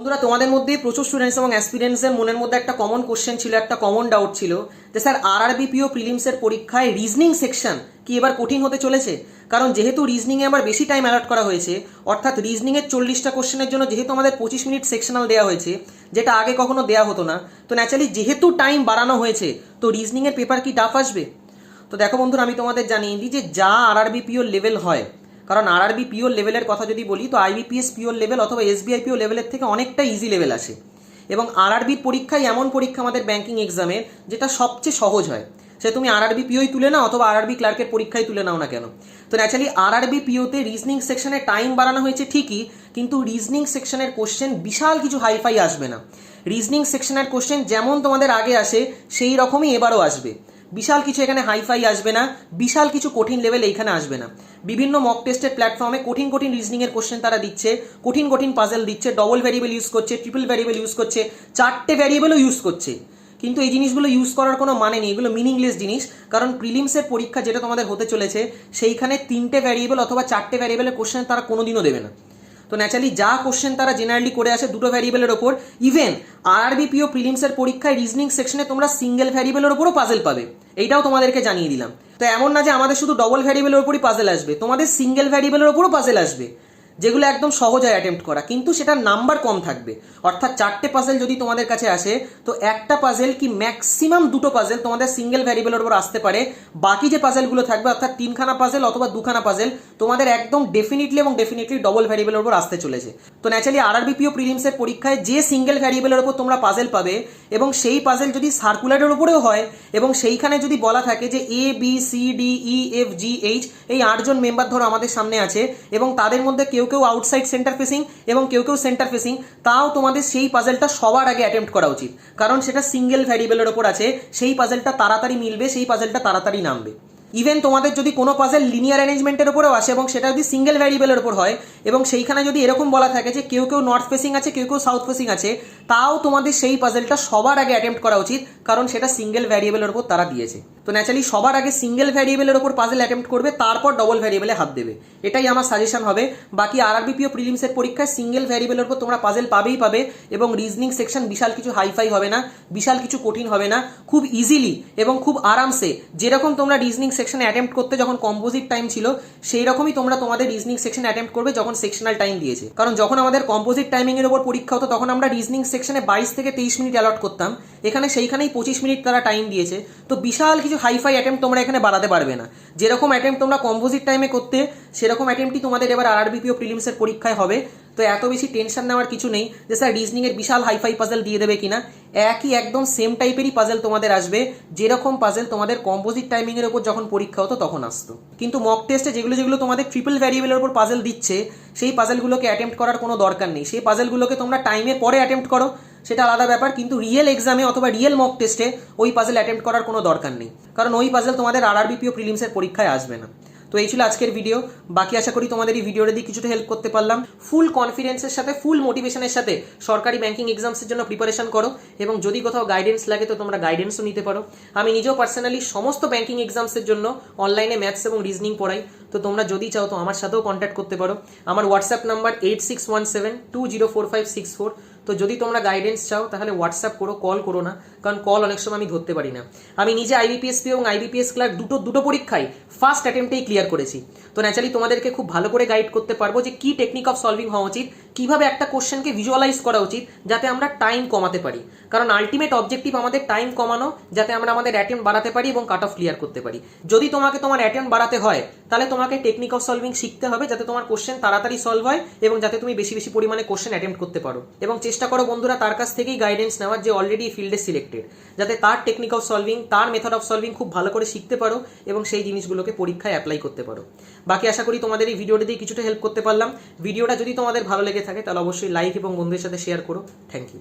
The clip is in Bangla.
বন্ধুরা, তোমাদের মধ্যে প্রচুর স্টুডেন্টস এবং অ্যাসপিরেন্টসের মনের মধ্যে একটা কমন কোশ্চেন ছিল, একটা কমন ডাউট ছিল যে স্যার আর আর বিপিও প্রিলিমসের পরীক্ষায় রিজনিং সেকশন কি এবার কঠিন হতে চলেছে? কারণ যেহেতু রিজনিংয়ে আবার বেশি টাইম অ্যালট করা হয়েছে, অর্থাৎ রিজনিংয়ের চল্লিশটা কোশ্চেনের জন্য যেহেতু আমাদের পঁচিশ মিনিট সেকশনাল দেওয়া হয়েছে, যেটা আগে কখনো দেওয়া হতো না, তো ন্যাচারালি যেহেতু টাইম বাড়ানো হয়েছে, তো রিজনিংয়ের পেপার কি টাফ আসবে? তো দেখো বন্ধুরা, আমি তোমাদের জানিয়ে দিই যে যা আর আর বিপিও লেভেল হয় কারণ আর আরবি পিওর লেভেলের কথা যদি বলি, তো আইবিপিএস পিওর লেভেল অথবা এসবিআই পিওর লেভেলের থেকে অনেকটা ইজি লেভেল আসে এবং আর আরবির পরীক্ষাই এমন পরীক্ষা আমাদের ব্যাংকিং এক্সামের যেটা সবচেয়ে সহজ হয়। সে তুমি আর আরবি পিওই তুলে নাও অথবা আর আরবি ক্লার্কের পরীক্ষায় তুলে নাও না কেন? তো ন্যাচারালি আর আরবি পিওতে রিজনিং সেকশনে টাইম বাড়ানো হয়েছে ঠিকই, কিন্তু রিজনিং সেকশনের কোশ্চেন বিশাল কিছু হাইফাই আসবে না। রিজনিং সেকশনের কোশ্চেন যেমন তোমাদের আগে আসে, সেই রকমই এবারও আসবে। বিশাল কিছু এখানে হাইফাই আসবে না, বিশাল কিছু কঠিন লেভেল এইখানে আসবে না। বিভিন্ন মক টেস্টের প্ল্যাটফর্মে কঠিন কঠিন রিজনিং এর কোশ্চেন তারা দিচ্ছে, কঠিন কঠিন পাজেল দিচ্ছে ডবল ভ্যারিয়েবল ইউজ করছে ট্রিপল ভ্যারিয়েবল ইউজ করছে, চারটে ভ্যারিয়েবলও ইউজ করছে। কিন্তু এই জিনিসগুলো ইউজ করার কোনো মানে নেই, এগুলো মিনিংলেস জিনিস। কারণ প্রিলিমসের পরীক্ষা যেটা তোমাদের হতে চলেছে, সেইখানে তিনটে ভ্যারিয়েবল অথবা চারটে ভ্যারিয়েবলের কোশ্চেন তারা কোনোদিনও দেবে না। তো ন্যাচারালি যা কোশ্চেন তারা জেনারেলি করে আসে দুটো ভ্যারিয়েবলের ওপর ইভেন আরবিপিও প্রিলিমসের পরীক্ষায় রিজনিং সেকশনে তোমরা সিঙ্গেল ভ্যারিয়েবলের ওপরও পাজেল পাবে। এইটাও তোমাদেরকে জানিয়ে দিলাম। তো এমন না যে আমাদের শুধু ডবল ভ্যারিয়েবলের ওপরই পাজেল আসবে, তোমাদের সিঙ্গেল ভ্যারিয়েবলের ওপরও পাজেল আসবে। যেগুলো একদম সহজ হয় অ্যাটেম্প্ট করা। কিন্তু সেটার নাম্বার কম থাকবে। অর্থাৎ চারটে পাজেল যদি তোমাদের কাছে আসে, তো একটা পাজেল কি ম্যাক্সিমাম দুটো পাজেল তোমাদের সিঙ্গেল ভ্যারিয়েবলের উপর আসতে পারে। বাকি যে পাজেলগুলো থাকবে, অর্থাৎ তিনখানা পাজেল অথবা দুখানা পাজেল তোমাদের একদম ডেফিনেটলি এবং ডেফিনেটলি ডবল ভ্যারিয়েবলের উপর আসতে চলেছে। তো ন্যাচারালি আর আরবিপিও প্রিলিমসের পরীক্ষায় যে সিঙ্গেল ভ্যারিয়েবলের উপর তোমরা পাজেল পাবে, এবং সেই পাজেল যদি সার্কুলারের উপরেও হয়, এবং সেইখানে যদি বলা থাকে যে A B C D E F G H এই আটজন মেম্বার ধরো আমাদের সামনে আছে, এবং তাদের মধ্যে কেউ কেউ আউটসাইড সেন্টার ফেসিং এবং কেউ কেউ সেন্টার ফেসিং তাও তোমাদের সেই পাজেলটা সবার আগে অ্যাটেম্প্ট করা উচিত। কারণ সেটা সিঙ্গেল ভ্যারিয়েবলের ওপর আছে, সেই পাজেলটা তাড়াতাড়ি মিলবে, সেই পাজেলটা তাড়াতাড়ি নামবে। ইভেন তোমাদের যদি কোনো পাজেল লিনিয়ার অ্যারেঞ্জমেন্টের উপরেও আসে এবং সেটা যদি সিঙ্গেল ভ্যারিয়েবলের উপর হয় এবং সেইখানে যদি এরকম বলা থাকে যে কেউ কেউ নর্থ ফেসিং আছে, কেউ কেউ সাউথ ফেসিং আছে, তাও তোমাদের সেই পাজেলটা সবার আগে অ্যাটেম্প্ট করা উচিত, কারণ সেটা সিঙ্গেল ভ্যারিয়েবলের উপর তারা দিয়েছে। তো ন্যাচারালি সবার আগে সিঙ্গেল ভ্যারিয়েবলের উপর পাজেল অ্যাটেম্প্ট করবে, তারপর ডবল ভ্যারিয়েবলে হাত দেবে। এটাই আমার সাজেশন হবে। বাকি আর আরবিপিও প্রিলিমসের পরীক্ষায় সিঙ্গেল ভ্যারিয়েবলের উপর তোমরা পাজেল পাবেই পাবে এবং রিজনিং সেকশন বিশাল কিছু হাইফাই হবে না, বিশাল কিছু কঠিন হবে না। খুব ইজিলি এবং খুব আরামসে যেরকম তোমরা রিজনিং সেকশনে অ্যাটেম্প্ট করতে যখন কম্পোজিট টাইম ছিল, সেই রকমই তোমরা তোমাদের রিজনিং সেকশন অ্যাটেম্প্ট করবে যখন সেকশনাল টাইম দিয়েছে। কারণ যখন আমাদের কম্পোজিট টাইমিং এর উপর পরীক্ষা হতো, তখন আমরা রিজনিং সেকশনে বাইশ থেকে তেইশ মিনিট অ্যালট করতাম। এখানে সেইখানেই পঁচিশ মিনিট তারা টাইম দিয়েছে। তো বিশাল কিছু হাইফাই অ্যাটেম্প্ট তোমরা এখানে বাড়াতে পারবে না। যেরকম অ্যাটেম্প্ট তোমরা কম্পোজিট টাইমে করতে, সেরকম অ্যাটেম্পটি তোমাদের এবার আর আরবিপিও প্রিলিমসের পরীক্ষায় হবে। তো এত বেশি টেনশন নেওয়ার কিছু নেই যে স্যার রিজনিং এর বিশাল হাইফাই পাজেল দিয়ে দেবে কিনা, একই একদম সেম টাইপেরই পাজেল তোমাদের আসবে, যেরকম পাজেল তোমাদের কম্পোজিট টাইমিং এর উপর যখন পরীক্ষা হতো তখন আসতো। কিন্তু মক টেস্টে যেগুলো যেগুলো তোমাদের ট্রিপল ভ্যারিয়েবলের উপর পাজেল দিচ্ছে, সেই পাজেলগুলোকে অ্যাটেম্প্ট করার কোনো দরকার নেই। সেই পাজেলগুলোকে তোমরা টাইমের পরে অ্যাটেম্প্ট করো, সেটা আলাদা ব্যাপার, কিন্তু রিয়েল এক্সামে অথবা রিয়েল মক টেস্টে ওই পাজেল অ্যাটেম্প্ট করার কোনো দরকার নেই। কারণ ওই পাজেল তোমাদের আর আরবিপিও প্রিলিমসের পরীক্ষায় আসবে না। তো এই ছিল আজকের ভিডিও বাকি আশা করি তোমাদের এই ভিডিওটা দিয়ে কিছুটা হেল্প করতে পারলাম। ফুল কনফিডেন্সের সাথে ফুল মোটিভেশনের সাথে সরকারি ব্যাংকিং এক্সামসের জন্য প্রিপারেশন করো এবং যদি কোথাও গাইডেন্স লাগে তো তোমরা গাইডেন্সও নিতে পারো। আমি নিজেও পার্সোনালি সমস্ত ব্যাংকিং এক্সামসের জন্য অনলাইনে ম্যাথস এবং রিজনিং পড়াই। তো তোমরা যদি চাও তো আমার সাথেও কন্ট্যাক্ট করতে পারো। আমার WhatsApp number eight six one seven two zero four five six four তো যদি তোমরা গাইডেন্স চাও, তাহলে হোয়াটসঅ্যাপ করো কল করো না, কারণ কল অনেক সময় আমি ধরতে পারি না। আমি নিজে আইবিপিএসপি এবং আইবিপিএস ক্লার্ক দুটো দুটো পরীক্ষায় ফার্স্ট অ্যাটেম্পটেই ক্লিয়ার করেছি। তো ন্যাচারালি তোমাদেরকে খুব ভালো করে গাইড করতে পারব যে কি টেকনিক অফ সলভিং হওয়া উচিত কীভাবে একটা কোশ্চেনকে ভিজুয়ালাইজ করা উচিত যাতে আমরা টাইম কমাতে পারি। কারণ আলটিমেট অবজেক্টিভ আমাদের টাইম কমানো, যাতে আমরা আমাদের অ্যাটেম্প বাড়াতে পারি এবং কাট অফ ক্লিয়ার করতে পারি। যদি তোমাকে তোমার অ্যাটেম্প বাড়াতে হয়, তাহলে তোমাকে টেকনিক অফ সলভিং শিখতে হবে যাতে তোমার কোশ্চেন তাড়াতাড়ি সলভ হয় এবং যাতে তুমি বেশি বেশি পরিমাণে কোশ্চেন অ্যাটেম্প করতে পারো। এবং চেষ্টা করো বন্ধুরা তার কাছ থেকেই গাইডেন্স নেওয়ার যে অলরেডি ফিল্ডে সিলেক্টেড যাতে তার টেকনিক অফ সলভিং তার মেথড অফ সলভিং খুব ভালো করে শিখতে পারো এবং সেই জিনিসগুলোকে পরীক্ষায় অ্যাপ্লাই করতে পারো। বাকি আশা করি তোমাদের এই ভিডিওটা দিয়ে কিছুটা হেল্প করতে পারলাম। ভিডিওটা যদি তোমাদের ভালো লেগে থাকে তাহলে অবশ্যই লাইক এবং বন্ধুদের সাথে শেয়ার করো। Thank you